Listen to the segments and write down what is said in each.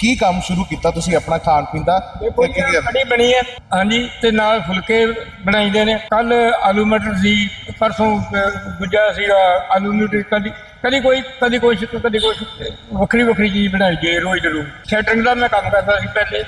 ਕੀ ਕੰਮ ਸ਼ੁਰੂ ਕੀਤਾ ਤੁਸੀਂ ਆਪਣਾ ਖਾਣ ਪੀਣ ਦਾ ਤੇ ਕੀ ਜੀ ਕੜੀ ਬਣੀ ਹੈ। ਹਾਂਜੀ ਤੇ ਨਾਲ ਫੁਲਕੇ ਬਣਾਈਦੇ ਨੇ। ਕੱਲ ਆਲੂ ਮਟਰ ਸੀ ਪਰਸੋਂ ਦੂਜਾ ਸੀਗਾ ਆਲੂ ਨਿਊਟਰੀ ਕਦੀ ਕਦੀ ਕੋਈ ਕਦੀ ਕੁਛ ਕਦੀ ਕੁਛ। ਵੱਖਰੀ ਵੱਖਰੀ ਚੀਜ਼ ਬਣਾਈ ਗਈ ਰੋਜ਼ ਦੇ ਰੋਜ਼। ਸ਼ੈਟਰਿੰਗ ਦਾ ਮੈਂ ਕੰਮ ਕਰਦਾ ਸੀ ਪਹਿਲੇ।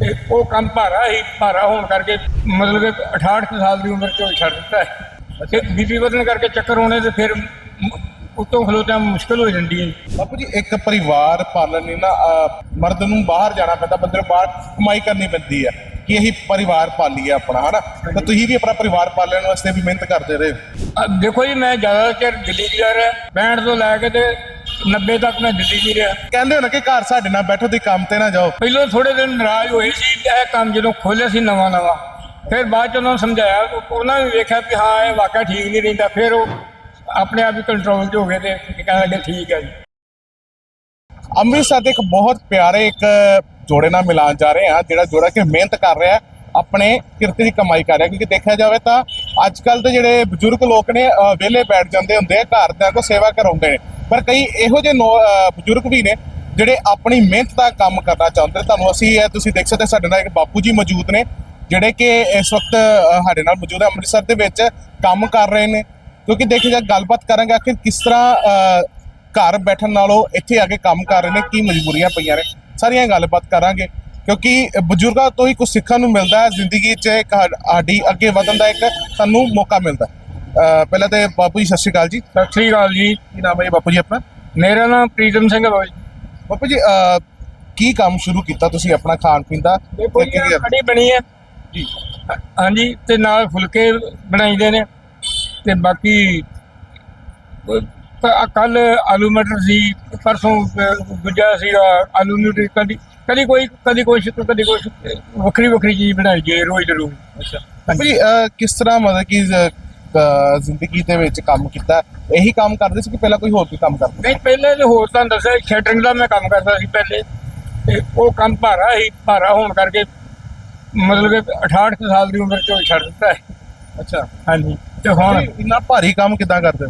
ਤੇ ਉਹ ਕੰਮ ਭਾਰਾ ਹੀ ਭਾਰਾ ਹੋਣ ਕਰਕੇ ਮਤਲਬ ਕਿ 68 ਕੁ ਸਾਲ ਦੀ ਉਮਰ ਚ ਉਹ ਛੱਡ ਦਿੱਤਾ। ਹੈ ਤੇ ਬੀਪੀ ਵਧਣ ਕਰਕੇ ਚੱਕਰ ਹੋਣੇ ਤੇ ਫਿਰ ਮ- ਉੱਤੋਂ ਖਲੋਤਿਆਂ ਮੁਸ਼ਕਲ ਹੋ ਜਾਂਦੀ ਹੈ। ਬਾਪੂ ਜੀ ਇੱਕ ਪਰਿਵਾਰ ਪਾਲਣ ਲਈ ਨਾ ਅਹ, ਮਰਦ ਨੂੰ ਬਾਹਰ ਜਾਣਾ ਪੈਂਦਾ ਬੰਦੇ ਨੂੰ ਬਾਹਰ ਕਮਾਈ ਕਰਨੀ ਪੈਂਦੀ ਹੈ। ਕਿ ਇਹੀ ਪਰਿਵਾਰ ਪਾਲੀਏ ਆਪਣਾ ਹਨਾ? ਤਾਂ ਤੁਸੀਂ ਵੀ ਆਪਣਾ ਪਰਿਵਾਰ ਪਾਲਣ ਵਾਸਤੇ ਵੀ ਮਿਹਨਤ ਕਰਦੇ ਰਹੇ। ਅਹ ਦੇਖੋ ਜੀ ਮੈਂ ਜ਼ਿਆਦਾ ਚਿਰ ਦਿੱਲੀ 'ਚ ਰਿਹਾ 65 ਤੋਂ ਲੈ ਕੇ ਤੇ 90 ਤੱਕ ਮੈਂ ਦਿੱਲੀ ਹੀ ਰਿਹਾ। ਕਹਿੰਦੇ ਹੋ ਨਾ ਕਿ ਘਰ ਸਾਡੇ ਨਾਲ ਬੈਠੋ ਤੇ ਕੰਮ ਤੇ ਨਾ ਜਾਓ। ਪਹਿਲਾਂ ਥੋੜੇ ਦਿਨ ਨਾਰਾਜ਼ ਹੋਏ ਸੀ ਇਹ ਕੰਮ ਜਦੋਂ ਖੋਲ੍ਹਿਆ ਸੀ ਨਵਾਂ ਨਵਾਂ ਫਿਰ ਬਾਅਦ ਚ ਉਹਨਾਂ ਨੂੰ ਸਮਝਾਇਆ ਉਹ- ਉਹਨਾਂ ਨੇ ਵੇਖਿਆ ਕਿ ਹਾਂ ਇਹ ਵਾਕਿਆ ਠੀਕ ਨਹੀਂ ਰਹਿੰਦਾ ਫਿਰ ਉਹ ਆਪਣੇ ਆਪ ਹੀ ਕੰਟਰੋਲ 'ਚ ਹੋ ਗਏ ਤੇ ਕਹਿਣ ਲੱਗੇ ਠੀਕ ਹੈ ਜੀ। ਅੰਮ੍ਰਿਤਸਰ ਦੇ ਇੱਕ ਬਹੁਤ ਪਿਆਰੇ ਇੱਕ ਜੋੜੇ ਨਾਲ ਮਿਲਾਨ ਜਾ ਰਹੇ ਹਾਂ, ਜਿਹੜਾ ਜੋੜਾ ਕਿ ਮਿਹਨਤ ਕਰ ਰਿਹਾ, ਆਪਣੇ ਕਿਰਤ ਦੀ ਕਮਾਈ ਕਰ ਰਿਹਾ, ਕਿਉਂਕਿ ਦੇਖਿਆ ਜਾਵੇ ਤਾਂ ਅੱਜ ਕੱਲ ਦੇ ਜਿਹੜੇ ਬਜ਼ੁਰਗ ਲੋਕ ਨੇ ਵਿਹਲੇ ਬੈਠ ਜਾਂਦੇ ਹੁੰਦੇ ਆ, ਘਰ ਦੇ ਕੋ ਸੇਵਾ ਕਰਾਉਂਦੇ ਨੇ। ਪਰ ਕਈ ਇਹੋ ਜਿਹੇ ਨੌ- ਬਜ਼ੁਰਗ ਵੀ ਨੇ, ਜਿਹੜੇ ਆਪਣੀ ਮਿਹਨਤ ਦਾ ਕੰਮ ਕਰਨਾ ਚਾਹੁੰਦੇ ਨੇ। ਤੁਹਾਨੂੰ ਅਸੀਂ ਇਹ ਤੁਸੀਂ ਦੇਖ ਸਕਦੇ ਹੋ, ਸਾਡੇ ਨਾਲ ਇੱਕ ਬਾਪੂ ਜੀ ਮੌਜੂਦ ਨੇ, ਜਿਹੜੇ ਕਿ ਇਸ ਵਕਤ ਸਾਡੇ ਨਾਲ ਮੌਜੂਦ ਹੈ। ਅੰਮ੍ਰਿਤਸਰ ਦੇ ਵਿੱਚ ਕੰਮ ਕਰ ਰਹੇ ਨੇ। ਕਿਉਂਕਿ ਦੇਖਿਆ ਜਾ ਗੱਲਬਾਤ ਕਰਾਂਗੇ ਆਖਿਰ ਕਿਸ ਤਰ੍ਹਾਂ ਘਰ ਬੈਠਣ ਨਾਲੋਂ ਇੱਥੇ ਆ ਕੇ ਕੰਮ ਕਰ ਰਹੇ ਨੇ ਕੀ ਮਜਬੂਰੀਆਂ ਪਈਆਂ ਨੇ ਸਾਰੀਆਂ ਗੱਲਬਾਤ ਕਰਾਂਗੇ। ਕਿਉਂਕਿ ਬਜ਼ੁਰਗਾਂ ਤੋਂ ਹੀ ਕੁਝ ਸਿੱਖਣ ਨੂੰ ਮਿਲਦਾ ਹੈ ਜ਼ਿੰਦਗੀ 'ਚ ਇੱਕ ਸਾਡੀ ਅੱਗੇ ਵਧਣ ਦਾ ਇੱਕ ਸਾਨੂੰ ਮੌਕਾ ਮਿਲਦਾ ਪਹਿਲਾਂ ਤੇ ਬਾਪੂ ਜੀ ਸਤਿ ਸ਼੍ਰੀ ਅਕਾਲ ਜੀ। ਸਤਿ ਸ੍ਰੀ ਅਕਾਲ ਜੀ। ਕੀ ਨਾਮ ਹੈ ਬਾਪੂ ਜੀ ਆਪਣਾ? ਮੇਰਾ ਨਾਮ ਪ੍ਰੀਤਮ ਸਿੰਘ ਹੈ ਬਾਪੂ ਜੀ ਕੀ ਕੰਮ ਸ਼ੁਰੂ ਕੀਤਾ ਤੁਸੀਂ ਆਪਣਾ ਖਾਣ ਪੀਣ ਦਾ? ਦੇਖੋ ਕੜੀ ਬਣੀ ਹੈ। ਜੀ। ਹਾਂਜੀ ਤੇ ਨਾਲ ਫੁਲਕੇ ਬਣਾਈਦੇ ਨੇ। ਤੇ ਬਾਕੀ ਕੱਲ ਆਲੂ ਮਟਰ ਸੀ ਪਰਸੋਂ ਦੂਜਾ ਸੀਗਾ ਆਲੂ ਨਿਊਟਰੀ ਕਦੀ ਕਦੀ ਕੋਈ ਕਦੀ ਕੁਛ ਕਦੀ ਕੁਛ ਵੱਖਰੀ ਵੱਖਰੀ ਚੀਜ਼ ਬਣਾਈ ਗਈ ਰੋਜ਼ ਦੇ ਰੋਜ਼। ਅੱਛਾ। ਜੀ ਅਹ ਕਿਸ ਤਰ੍ਹਾਂ ਮਤਲਬ ਕਿ ਜ਼- ਜ਼ਿੰਦਗੀ ਦੇ ਵਿੱਚ ਕੰਮ ਕੀਤਾ? ਇਹੀ ਕੰਮ ਕਰਦੇ ਸੀ ਕਿ ਪਹਿਲਾਂ ਕੋਈ ਹੋਰ ਵੀ ਕੰਮ ਕਰਦੇ? ਨਹੀਂ ਪਹਿਲੇ ਤੇ ਹੋਰ ਤਾਂ ਦੱਸਿਆ ਸ਼ੈਟਰਿੰਗ ਦਾ ਮੈਂ ਕੰਮ ਕਰਦਾ ਸੀ ਪਹਿਲੇ। ਤੇ ਉਹ ਕੰਮ ਭਾਰਾ ਹੀ ਭਾਰਾ ਹੋਣ ਕਰਕੇ ਮਤਲਬ ਕਿ 68 ਕੁ ਸਾਲ ਦੀ ਉਮਰ ਚ ਛੱਡ ਦਿੱਤਾ। ਅੱਛਾ। ਹਾਂਜੀ। ਤੇ ਹੁਣ ਇੰਨਾ ਭਾਰੀ ਕੰਮ ਕਿਦਾਂ ਕਰਦੇ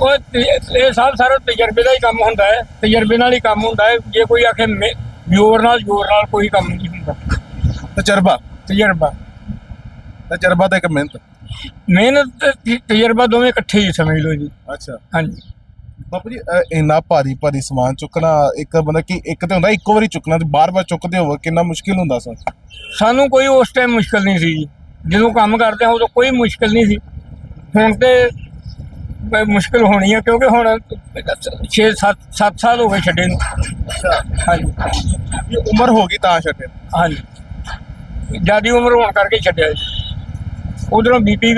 ਉਹ ਤੇ- ਇਹ ਸਭ ਸਾਰਾ ਤਜਰਬੇ ਦਾ ਹੀ ਕੰਮ ਹੁੰਦਾ ਹੈ। ਤਜਰਬੇ ਨਾਲ ਹੀ ਕੰਮ ਹੁੰਦਾ ਹੈ। ਜੇ ਕੋਈ ਆਖੇ ਮੇ- ਜ਼ੋਰ ਨਾਲ ਜ਼ੋਰ ਨਾਲ ਕੋਈ ਕੰਮ ਨਹੀਂ ਹੁੰਦਾ। ਤਜਰਬਾ? ਤਜਰਬਾ। ਤਜਰਬਾ ਤੇ ਇੱਕ ਮਿਹਨਤ। ਮਿਹਨਤ ਤੇ ਤ- ਤਜਰਬਾ ਦੋਵੇਂ ਇਕੱਠੇ ਹੀ ਸਮਝ ਲਓ ਜੀ। ਅੱਛਾ। ਹਾਂਜੀ। ਬਾਪੂ ਜੀ ਅਹ ਇੰਨਾ ਭਾਰੀ ਭਾਰੀ ਸਮਾਨ ਚੁੱਕਣਾ ਇੱਕ ਮਤਲਬ ਕਿ ਇੱਕ ਤੇ ਹੁੰਦਾ ਇੱਕੋ ਵਾਰੀ ਚੁੱਕਣਾ ਤੇ ਬਾਰ-ਬਾਰ ਚੁੱਕਦੇ ਹੋਵੋ ਕਿੰਨਾ ਮੁਸ਼ਕਿਲ ਹੁੰਦਾ ਸਰ? ਸਾਨੂੰ ਕੋਈ ਉਸ ਟਾਈਮ ਮੁਸ਼ਕਲ ਨਹੀਂ ਸੀ ਜੀ। ਜਦੋਂ ਕੰਮ ਕਰਦੇ ਹਾਂ ਉਦੋਂ ਕੋਈ ਮੁਸ਼ਕਲ ਨਹੀਂ ਸੀ। ਹੁਣ ਤੇ ਮੁਸ਼ਕਲ ਹੋਣੀ ਹੈ ਕਿਉਂਕਿ ਹੁਣ 6 7 7 ਸਾਲ ਹੋ ਗਏ ਛੱਡੇ ਨੂੰ। ਹਾਂਜੀ। ਉਮਰ ਹੋ ਗਈ ਤਾਂ ਛੱਡੇ ਹਾਂਜੀ। ਜਿਆਦੀ ਉਮਰ ਹੋਣ ਕਰਕੇ ਹੀ ਛੱਡਿਆ ਜੀ। ਉਧਰੋਂ ਬੀਪੀ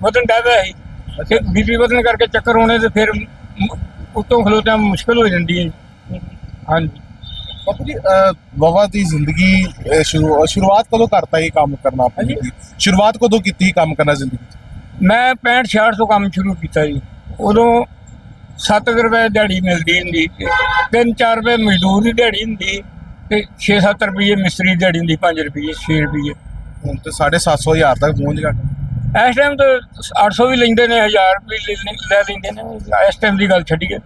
ਵਧਣ ਪਿਆ ਸੀ। ਤੇ ਬੀਪੀ ਵਧਣ ਕਰਕੇ ਚੱਕਰ ਹੋਣੇ ਤੇ ਫਿਰ ਉੱਤੋਂ ਖਲੋਤਿਆਂ ਮੁਸ਼ਕਲ ਹੋ ਜਾਂਦੀ ਹੈ। ਹਾਂਜੀ। ਬਾਪੂ ਜੀ ਬਾਬਾ ਦੀ ਜ਼ਿੰਦਗੀ ਸ਼ੁਰੂਆਤ ਕਦੋਂ ਕਰਤਾ ਇਹ ਕੰਮ ਕਰਨਾ ਆਪਣੀ? ਸ਼ੁਰੂਆਤ ਕਦੋਂ ਕੀਤੀ ਕੰਮ ਕਰਨਾ ਜ਼ਿੰਦਗੀ? ਮੈਂ 65 66 ਤੋਂ ਕੰਮ ਸ਼ੁਰੂ ਕੀਤਾ ਜੀ। ਉਦੋਂ 7 ਰੁਪਏ ਦਿਹਾੜੀ ਮਿਲਦੀ ਹੁੰਦੀ ਸੀ। ਤਿੰਨ 4 ਰੁਪਏ ਮਜ਼ਦੂਰ ਦੀ ਦਿਹਾੜੀ ਹੁੰਦੀ ਤੇ 6-7 ਰੁਪਏ ਮਿਸਤਰੀ ਦਿਹਾੜੀ ਹੁੰਦੀ 5 ਰੁਪਏ 6 ਰੁਪਏ ਹੁਣ ਤੇ 750 ਹਜ਼ਾਰ ਤੱਕ ਪਹੁੰਚ ਗਿਆ। ਇਸ ਟਾਈਮ ਤਾਂ 800 ਵੀ ਲੈਂਦੇ ਨੇ 1000 ਵੀ ਲੈ ਲੈਂਦੇ ਨੇ ਇਸ ਟਾਈਮ ਦੀ ਗੱਲ ਛੱਡੀਏ।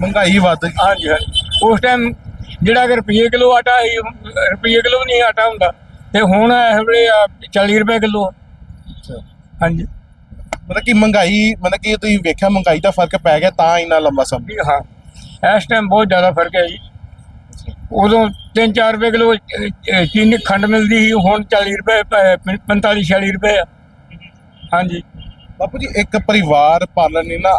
ਮਹਿੰਗਾਈ ਵੱਧ ਹਾਂਜੀ ਹਾਂਜੀ। ਉਸ ਟਾਈਮ ਜਿਹੜਾ ਕਿ ਰੁਪਏ ਕਿਲੋ ਆਟਾ ਰੁਪਏ ਕਿਲੋ ਨਹੀਂ ਆਟਾ ਹੁੰਦਾ। ਤੇ ਹੁਣ ਇਸ ਵੇਲੇ ਆ 40 ਰੁਪਏ ਕਿਲੋ। ਹਾਂਜੀ। ਮਤਲਬ ਕਿ ਮਹਿੰਗਾਈ ਮਤਲਬ ਕਿ ਤੁਸੀਂ ਵੇਖਿਆ ਮਹਿੰਗਾਈ ਦਾ ਫ਼ਰਕ ਪੈ ਗਿਆ ਤਾਂ ਇੰਨਾ ਲੰਬਾ ਸਮਾਂ? ਹਾਂ ਇਸ ਟਾਈਮ ਬਹੁਤ ਜ਼ਿਆਦਾ ਫ਼ਰਕ ਹੈ ਜੀ। ਉਦੋਂ 3-4 ਰੁਪਏ ਕਿਲੋ ਚੀਨੀ ਖੰਡ ਮਿਲਦੀ ਸੀ ਹੁਣ 40 ਰੁਪਏ 45-46 ਰੁਪਏ ਆ। ਹਾਂਜੀ। ਬਾਪੂ ਜੀ ਇੱਕ ਪਰਿਵਾਰ ਪਾਲਣ ਲਈ ਨਾ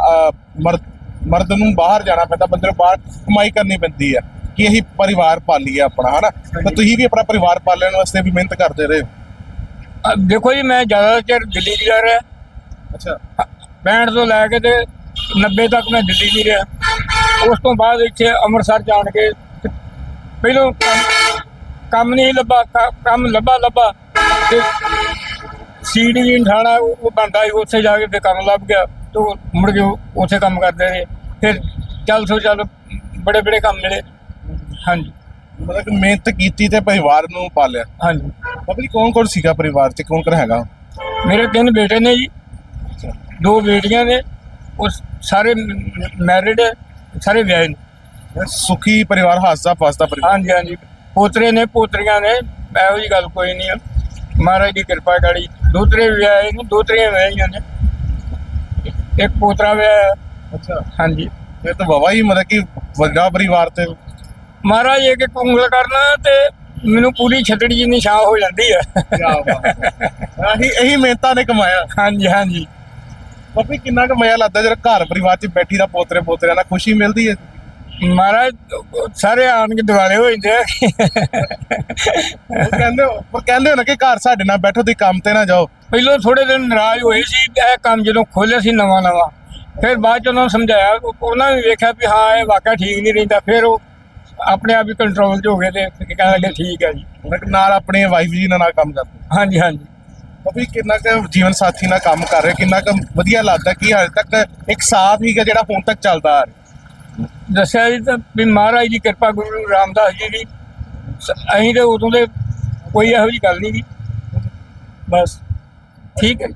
ਮਰਦ ਮਰਦ ਨੂੰ ਬਾਹਰ ਜਾਣਾ ਪੈਂਦਾ ਬੰਦੇ ਨੂੰ ਬਾਹਰ ਕਮਾਈ ਕਰਨੀ ਪੈਂਦੀ ਹੈ ਕਿ ਇਹੀ ਪਰਿਵਾਰ ਪਾਲੀਏ ਆਪਣਾ ਹਨਾ? ਤਾਂ ਤੁਸੀਂ ਵੀ ਆਪਣਾ ਪਰਿਵਾਰ ਪਾਲਣ ਵਾਸਤੇ ਵੀ ਮਿਹਨਤ ਕਰਦੇ ਰਹੇ। ਅਹ, ਦੇਖੋ ਜੀ ਮੈਂ ਜ਼ਿਆਦਾ ਚਿਰ ਦਿੱਲੀ 'ਚ ਜਾ ਰਿਹਾ। ਅੱਛਾ। 65 ਤੋਂ ਲੈ ਕੇ ਤੇ 90 ਤੱਕ ਮੈਂ ਦਿੱਲੀ ਹੀ ਰਿਹਾ। ਉਸ ਤੋਂ ਬਾਅਦ ਇੱਥੇ ਅੰਮ੍ਰਿਤਸਰ ਜਾਣ ਕੇ ਤੇ ਪਹਿਲੋਂ ਕੰਮ- ਕੰਮ ਨਹੀਂ ਲੱਭਾ ਕ- ਕੰਮ ਲੱਭਾ ਲੱਭਾ ਤੇ ਸੀਡੀ ਵੀ ਠਾਣਾ ਉਹ ਬੰਦਾ ਸੀ ਉੱਥੇ ਜਾ ਕੇ ਫਿਰ ਕੰਮ ਲੱਭ ਗਿਆ। ਤੇ ਉਹ ਮੁੜ ਕੇ ਉਹ ਉੱਥੇ ਕੰਮ ਕਰਦੇ ਰਹੇ। ਫਿਰ ਚੱਲ ਸੋ ਚੱਲ ਬੜੇ ਬੜੇ ਕੰਮ ਮਿਲੇ ਹਾਂਜੀ। ਮਤਲਬ ਕਿ ਮਿਹਨਤ ਕੀਤੀ ਤੇ ਪਰਿਵਾਰ ਨੂੰ ਪਾਲਿਆ। ਹਾਂਜੀ। ਬਾਪੂ ਜੀ ਕੌਣ ਕੌਣ ਸੀਗਾ ਪਰਿਵਾਰ 'ਚ? ਕੌਣ ਕੌਣ ਹੈਗਾ? ਮੇਰੇ ਤਿੰਨ ਬੇਟੇ ਨੇ ਜੀ। ਦੋ ਬੇਟੀਆਂ ਨੇ। ਉਹ ਸਾਰੇ ਮੈਰਿਡ ਸਾਰੇ ਵਿਆਹੇ ਨੇ। ਸੁਖੀ ਪਰਿਵਾਰ ਹੱਸਦਾ ਫਸਦਾ ਪਰਿਵਾਰ। ਹਾਂਜੀ ਹਾਂਜੀ। ਪੋਤਰੇ ਨੇ ਪੋਤਰੀਆਂ ਨੇ। ਇਹੋ ਜੀ ਗੱਲ ਕੋਈ ਨਹੀਂ ਆ। ਮਹਾਰਾਜ ਦੀ ਕਿਰਪਾ ਕਰੀ। ਦੋਤਰੇ ਵੀ ਆਏ ਨੇ ਦੋਤਰੀਆਂ ਵਿਆਹੀਆਂ ਨੇ। ਇੱਕ ਪੋਤਰਾ ਵਿਆਹਿਆ। ਅੱਛਾ। ਹਾਂਜੀ। ਇਹ ਤਾਂ ਬਾਬਾ ਹੀ ਮਤਲਬ ਕਿ ਵੱਡਾ ਪਰਿਵਾਰ ਤੇ ਮਹਾਰਾਜ ਇੱਕ ਇੱਕ ਉਂਗਲ ਕਰਨਾ ਤੇ ਮੈਨੂੰ ਪੂਰੀ ਛਤੜੀ ਜਿੰਨੀ ਛਾਂ ਹੋ ਜਾਂਦੀ ਆ। ਇਹੀ ਇਹੀ ਮਿਹਨਤਾਂ ਨੇ ਕਮਾਇਆ। ਹਾਂਜੀ ਹਾਂਜੀ। ਬਾਬੀ ਕਿੰਨਾ ਕੁ ਮਜ਼ਾ ਲੱਗਦਾ ਜਦੋਂ ਘਰ ਪਰਿਵਾਰ 'ਚ ਬੈਠੀ ਦਾ ਪੋਤਰੇ ਪੋਤਰਿਆਂ ਨਾਲ ਖੁਸ਼ੀ ਮਿਲਦੀ ਹੈ? ਮਹਾਰਾਜ ਸਾਰੇ ਆਣ ਕੇ ਦਿਵਾਲੇ ਹੋ ਜਾਂਦੇ ਆ। ਉਹ ਕਹਿੰਦੇ ਹੋ- ਪਰ ਕਹਿੰਦੇ ਹੋ ਨਾ ਕਿ ਘਰ ਸਾਡੇ ਨਾਲ ਬੈਠੋ ਤੁਸੀਂ ਕੰਮ ਤੇ ਨਾ ਜਾਓ। ਪਹਿਲਾਂ ਥੋੜੇ ਦਿਨ ਨਾਰਾਜ਼ ਹੋਏ ਸੀ ਇਹ ਕੰਮ ਜਦੋਂ ਖੋਲਿਆ ਸੀ ਨਵਾਂ ਨਵਾਂ ਫਿਰ ਬਾਅਦ ਚ ਉਹਨਾਂ ਨੂੰ ਸਮਝਾਇਆ ਉਹ- ਉਹਨਾਂ ਨੇ ਵੇਖਿਆ ਵੀ ਹਾਂ ਇਹ ਵਾਕਿਆ ਠੀਕ ਨਹੀਂ ਰਹਿੰਦਾ ਫਿਰ ਉਹ ਆਪਣੇ ਆਪ ਹੀ ਕੰਟਰੋਲ 'ਚ ਹੋ ਗਏ ਤੇ ਕਹਿਣ ਲੱਗੇ ਠੀਕ ਹੈ ਜੀ। ਮਤਲਬ ਨਾਲ ਆਪਣੇ ਵਾਈਫ ਜੀ ਨਾਲ ਕੰਮ ਕਰਦੇ ਹਾਂਜੀ ਹਾਂਜੀ। ਬਾਬੀ ਕਿੰਨਾ ਕੁ ਜੀਵਨ ਸਾਥੀ ਨਾਲ ਕੰਮ ਕਰ ਰਹੇ ਕਿੰਨਾ ਕੁ ਵਧੀਆ ਲੱਗਦਾ ਕਿ ਹਾਲੇ ਤੱਕ ਇੱਕ ਸਾਥ ਹੀ ਗਾ ਜਿਹੜਾ ਹੁਣ ਤੱਕ ਚੱਲਦਾ ਆ ਰਿਹਾ। ਦੱਸਿਆ ਜੀ ਤਾਂ ਵੀ ਮਹਾਰਾਜ ਦੀ ਕਿਰਪਾ ਗੁਰੂ ਰਾਮਦਾਸ ਜੀ ਦੀ। ਸ- ਅਸੀਂ ਤੇ ਉਦੋਂ ਦੇ ਕੋਈ ਇਹੋ ਜਿਹੀ ਗੱਲ ਨਹੀਂ ਗੀ। ਬਸ ਠੀਕ ਹੈ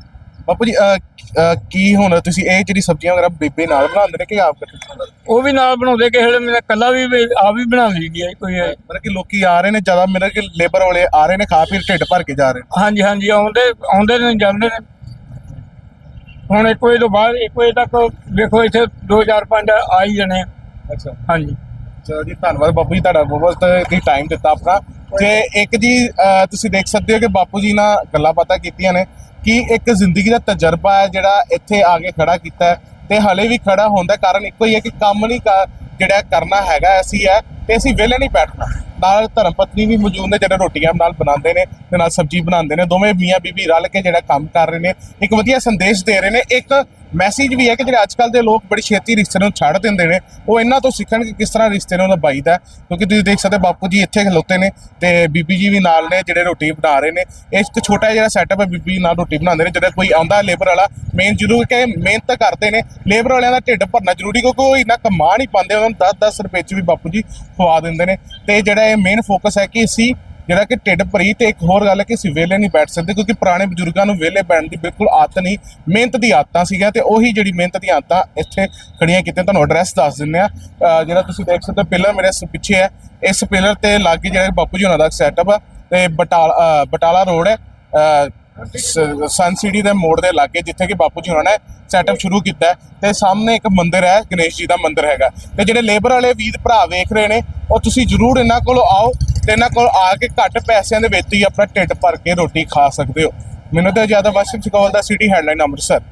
ਬਾਪੂ ਜੀ ਅਹ, ਅਹ, ਕੀ ਹੁਣ ਤੁਸੀਂ ਇਹ ਜਿਹੜੀ ਸਬਜ਼ੀਆਂ ਵਗੈਰਾ ਬੀਬੀ ਨਾਲ ਬਣਾਉਂਦੇ ਨੇ ਕਿ ਆਪ ਕਰਦੇ ਉਹ ਵੀ ਨਾਲ ਬਣਾਉਂਦੇ ਕਿਸੇ ਵੇਲੇ ਮੈਂ ਕੱਲਾ ਵੀ ਆ ਵੀ ਬਣਾ ਲਈਦੀ ਹੈ ਕੋਈ ਇਹ। ਮਤਲਬ ਕਿ ਲੋਕੀ ਆ ਰਹੇ ਨੇ ਜ਼ਿਆਦਾ ਮੇਰੇ ਕਿ ਲੇਬਰ ਵਾਲੇ ਆ ਰਹੇ ਨੇ ਖਾ ਪੀ ਢਿੱਡ ਭਰ ਕੇ ਜਾ ਰਹੇ ਨੇ। ਹਾਂਜੀ ਹਾਂਜੀ ਆਉਂਦੇ ਆਉਂਦੇ ਨੇ ਜਾਂਦੇ ਨੇ। ਹੁਣ ਇੱਕ ਵਜੇ ਤੋਂ ਬਾਅਦ ਇੱਕ ਵਜੇ ਤੱਕ ਵੇਖੋ ਇੱਥੇ 2 4 5 ਆ ਹੀ ਜਾਣੇ ਆ। ਅੱਛਾ। ਹਾਂਜੀ। ਚਲੋ ਜੀ ਧੰਨਵਾਦ ਬਾਪੂ ਜੀ ਤੁਹਾਡਾ ਬਹੁਤ ਬਹੁਤ ਤੁਸੀਂ ਟਾਈਮ ਦਿੱਤਾ ਆਪਣਾ। ਤੇ ਇੱਕ ਜੀ ਅਹ, ਤੁਸੀਂ ਦੇਖ ਸਕਦੇ ਹੋ ਕਿ ਬਾਪੂ ਜੀ ਨਾਲ ਗੱਲਾਂ ਬਾਤਾਂ ਕੀਤੀਆਂ ਨੇ। ਕਿ ਇੱਕ ਜ਼ਿੰਦਗੀ ਦਾ ਤਜਰਬਾ ਹੈ ਜਿਹੜਾ ਇੱਥੇ ਆ ਕੇ ਖੜਾ ਕੀਤਾ ਤੇ ਹਲੇ ਵੀ ਖੜਾ ਹੁੰਦਾ ਕਾਰਨ ਇੱਕੋ ਹੀ ਹੈ ਕਿ ਕੰਮ ਨਹੀਂ ਕਰ ਜਿਹੜਾ ਕਰਨਾ ਹੈਗਾ ਅਸੀਂ ਹੈ ਤੇ ਅਸੀਂ ਵਿਹਲੇ ਨਹੀਂ ਬੈਠਣਾ। ਨਾਲ ਧਰਮ ਪਤਨੀ ਵੀ ਮੌਜੂਦ ਨੇ, ਜਿਹੜੇ ਰੋਟੀਆਂ ਨਾਲ ਬਣਾਉਂਦੇ ਨੇ ਤੇ ਨਾਲ ਸਬਜ਼ੀ ਬਣਾਉਂਦੇ ਨੇ, ਦੋਵੇਂ ਮੀਆਂ ਬੀਬੀ ਰਲ ਕੇ ਜਿਹੜਾ ਕੰਮ ਕਰ ਰਹੇ ਨੇ, ਇੱਕ ਵਧੀਆ ਸੰਦੇਸ਼ ਦੇ ਰਹੇ ਨੇ, ਇੱਕ ਮੈਸੇਜ ਵੀ ਹੈ ਕਿ ਜਿਹੜੇ ਅੱਜ ਕੱਲ ਦੇ ਲੋਕ ਬੜੀ ਛੇਤੀ ਰਿਸ਼ਤੇ ਨੂੰ ਛੱਡ ਦਿੰਦੇ ਨੇ, ਉਹ ਇਹਨਾਂ ਤੋਂ ਸਿੱਖਣ ਕਿ ਕਿਸ ਤਰ੍ਹਾਂ ਰਿਸ਼ਤੇ ਨੂੰ ਨਿਭਾਈਦਾ ਕਿਉਂਕਿ ਤੁਸੀਂ ਦੇਖ ਸਕਦੇ ਹੋ, ਬਾਪੂ ਜੀ ਇੱਥੇ ਖਲੋਤੇ ਨੇ ਤੇ ਬੀਬੀ ਜੀ ਵੀ ਨਾਲ ਨੇ, ਜਿਹੜੇ ਰੋਟੀ ਬਣਾ ਰਹੇ ਨੇ। ਇਹ ਇੱਕ ਛੋਟਾ ਜਿਹਾ ਸੈਟਅਪ ਹੈ, ਬੀਬੀ ਨਾਲ ਰੋਟੀ ਬਣਾਉਂਦੇ ਨੇ। ਜਦੋਂ ਕੋਈ ਆਉਂਦਾ ਲੇਬਰ ਵਾਲਾ ਮੇਨ ਜ਼ਰੂਰ ਕਿ ਮਿਹਨਤ ਕਰਦੇ ਨੇ। ਲੇਬਰ ਵਾਲਿਆਂ ਦਾ ਢਿੱਡ ਭਰਨਾ ਜ਼ਰੂਰੀ ਕਿਉਂਕਿ ਉਹ ਇੰਨਾ ਕਮਾ ਨਹੀਂ ਪਾਉਂਦੇ, ਉਹਨਾਂ ਨੂੰ 10-10 ਰੁਪਏ ਚ ਵੀ ਬਾਪੂ ਜੀ ਖਵਾ ਦਿੰਦੇ ਨੇ। ਤੇ ਜਿਹੜਾ ਇਹ ਮੇਨ ਫੋਕਸ ਹੈ ਕਿ ਅਸੀਂ ਜਿਹੜਾ ਕਿ ਢਿੱਡ ਭਰੀ ਤੇ ਇੱਕ ਹੋਰ ਗੱਲ ਹੈ ਕਿ ਅਸੀਂ ਵਿਹਲੇ ਨਹੀਂ ਬੈਠ ਸਕਦੇ ਕਿਉਂਕਿ ਪੁਰਾਣੇ ਬਜ਼ੁਰਗਾਂ ਨੂੰ ਵਿਹਲੇ ਬੈਠਣ ਦੀ ਬਿਲਕੁਲ ਆਦਤ ਨਹੀਂ। ਮਿਹਨਤ ਦੀ ਆਦਤਾਂ ਸੀਗੀਆਂ ਤੇ ਉਹੀ ਜਿਹੜੀ ਮਿਹਨਤ ਦੀਆਂ ਆਦਤਾਂ ਇੱਥੇ ਖੜੀਆਂ ਕੀਤੀਆਂ। ਤੁਹਾਨੂੰ ਐਡਰੈਸ ਦੱਸ ਦਿੰਦੇ ਆ ਜਿਹੜਾ ਤੁਸੀਂ ਦੇਖ ਸਕਦੇ ਹੋ ਪਿਲਰ ਮੇਰੇ ਪਿੱਛੇ ਹੈ। ਇਸ ਪਿਲਰ ਤੇ ਲਾਗੇ ਜਿਹੜਾ ਬਾਪੂ ਜੀ ਉਹਨਾਂ ਦਾ ਸੈਟਅਪ ਆ ਤੇ ਬਟਾਲਾ ਬਟਾਲਾ ਰੋਡ ਹੈ। ਅਹ ਸਨ ਸਿਟੀ ਦੇ ਮੋੜ ਦੇ ਲਾਗੇ ਜਿੱਥੇ ਕਿ ਬਾਪੂ ਜੀ ਉਹਨਾਂ ਨੇ ਸੈਟਅਪ ਸ਼ੁਰੂ ਕੀਤਾ ਹੈ ਤੇ ਸਾਹਮਣੇ ਇੱਕ ਮੰਦਿਰ ਹੈ, ਗਣੇਸ਼ ਜੀ ਦਾ ਮੰਦਿਰ ਹੈਗਾ। ਤੇ ਜਿਹੜੇ ਲੇਬਰ ਵਾਲੇ ਵੀਰ ਭਰਾ ਵੇਖ ਰਹੇ ਨੇ, ਉਹ ਤੁਸੀਂ ਜਰੂਰ ਇਹਨਾਂ ਕੋਲ ਆਓ। ਤੇ ਇਹਨਾਂ ਕੋਲ ਆ ਕੇ ਘੱਟ ਪੈਸਿਆਂ ਦੇ ਵਿੱਚ ਹੀ ਆਪਣਾ ਢਿੱਡ ਭਰ ਕੇ ਰੋਟੀ ਖਾ ਸਕਦੇ ਹੋ। ਮੈਨੂੰ ਤਾਂ ਜ਼ਿਆਦਾ ਵਾਸ਼ਿਮ ਚਕੌਲ ਦਾ ਸਿਟੀ ਹੈਡਲਾਈਨ ਅੰਮ੍ਰਿਤਸਰ।